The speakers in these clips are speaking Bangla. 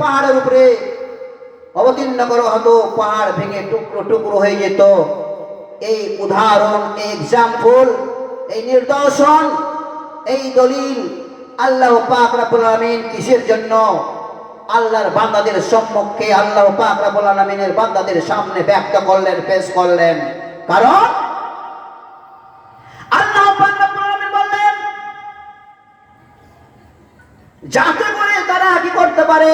পাহাড়ের উপরে অবতীর্ণ করা হতো, পাহাড় ভেঙে টুকরো টুকরো হয়ে যেত। এই উদাহরণ, এই এক্সাম্পল এই নিদর্শন, এই দলিল আল্লাহ পাক রাব্বুল আলামিন কিসের জন্য? আল্লাহর বান্দাদের সম্মুখে আল্লাহ পাক রাব্বুল আলামিনের বান্দাদের সামনে ব্যক্ত করলেন, পেশ করলেন। কারণ আল্লাহ পাক রাব্বুল আলামিন বললেন যাতে তারা কি করতে পারে?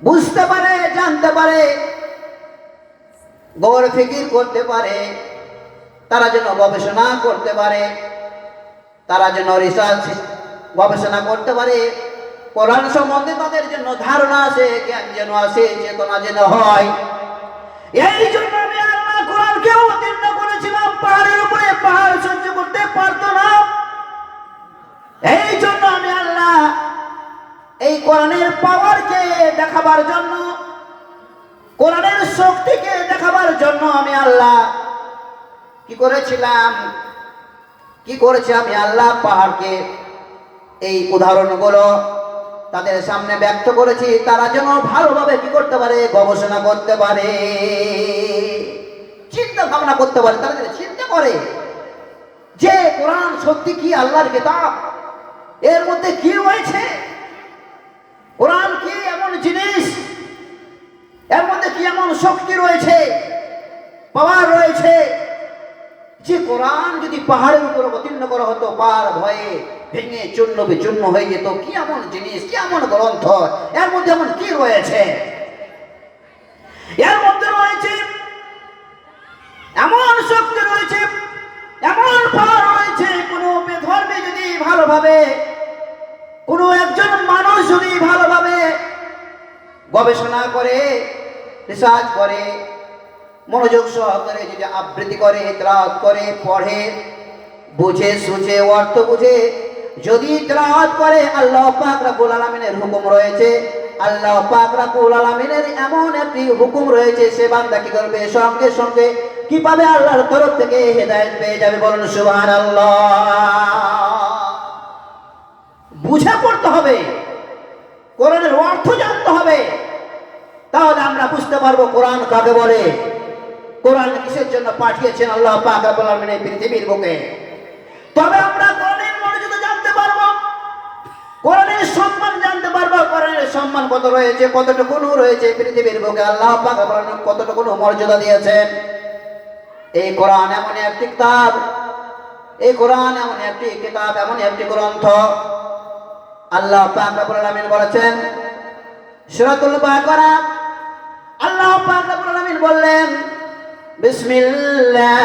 বুঝতে পারে, জানতে পারে গৌর ফিকির করতে পারে, তারা যেন গবেষণা করতে পারে, তারা যেন রিসার্চ গবেষণা করতে পারে। কোরআন সম্বন্ধে তাদের জন্য ধারণা আছে, জ্ঞান যেন আছে, চেতনা যেন হয়। এই জন্য আমি আল্লাহ কোরআনকে অবতীর্ণ কোরআনের পাওয়ারকে দেখাবার জন্য, কোরআনের শক্তিকে দেখাবার জন্য আমি আল্লাহ কি করেছিলাম? কি করেছি আমি আল্লাহ? পাহাড়কে। এই উদাহরণগুলো তাদের সামনে ব্যক্ত করেছি। তারা যেন ভালোভাবে কি করতে পারে? গবেষণা করতে পারে। চিন্তা ভাবনা করতে পারে। তারা যেন চিন্তা করে যে কোরআন সত্যি কি আল্লাহর কিতাব? এর মধ্যে কি রয়েছে কোরআন কি এমন জিনিস এর মধ্যে কি এমন শক্তি রয়েছে, পাওয়ার রয়েছে। যে কোরআন যদি পাহাড়ের উপর অবতীর্ণ করা হতো পার ভয়ে ভেঙে চূর্ণ বিচূর্ণ হয়ে যেত, কি এমন জিনিস, কি এমন গ্রন্থ, এর মধ্যে এমন কি রয়েছে? এর মধ্যে রয়েছে এমন শক্তি রয়েছে, এমন পাওয়ার রয়েছে, কোনো ধর্মে যদি ভালোভাবে, কোনো একজন মানুষ যদি ভালোভাবে গবেষণা করে রিসার্চ করে, মনোযোগ সহকারে যদি আবৃত্তি করে ত্রাত করে, পড়ে, বুঝে, সুঝে, অর্থ বুঝে, যদি ত্রাত করে, আল্লাহ পাক রাব্বুল আলামিনের হুকুম রয়েছে। আল্লাহ পাক রাব্বুল আলামিনের এমন একটি হুকুম রয়েছে, সে বান্দা কি করবে? সঙ্গে সঙ্গে কি পাবে আল্লাহর তরফ থেকে হেদায়েত পেয়ে যাবে বলুন, সুবহানাল্লাহ। বুঝে পড়তে হবে। কোরআনের অর্থ জানতে হবে। আমরা বুঝতে পারব কোরআন কাকে বলে। কোরআন কিসের জন্য পাঠিয়েছেন আল্লাহ পাক এই পৃথিবীর বুকে? তবে আমরা কোরআনের মর্যাদা জানতে পারব। কোরআনের সম্মান জানতে পারব। কোরআনের সম্মান কত রয়েছে, কতটুকু রয়েছে পৃথিবীর বুকে? আল্লাহ পাক রব্বুল আলামিন কতটুকু মর্যাদা দিয়েছেন? এই কোরআন এমন একটি কিতাব। এই কোরআন এমন একটি কিতাব এমন একটি গ্রন্থ। আল্লাহ পাক রব্বুল আলামিন বলেছেন, সূরাতুল বাকারা পাক রব্বুল বললেন বিসমিল্লাহ।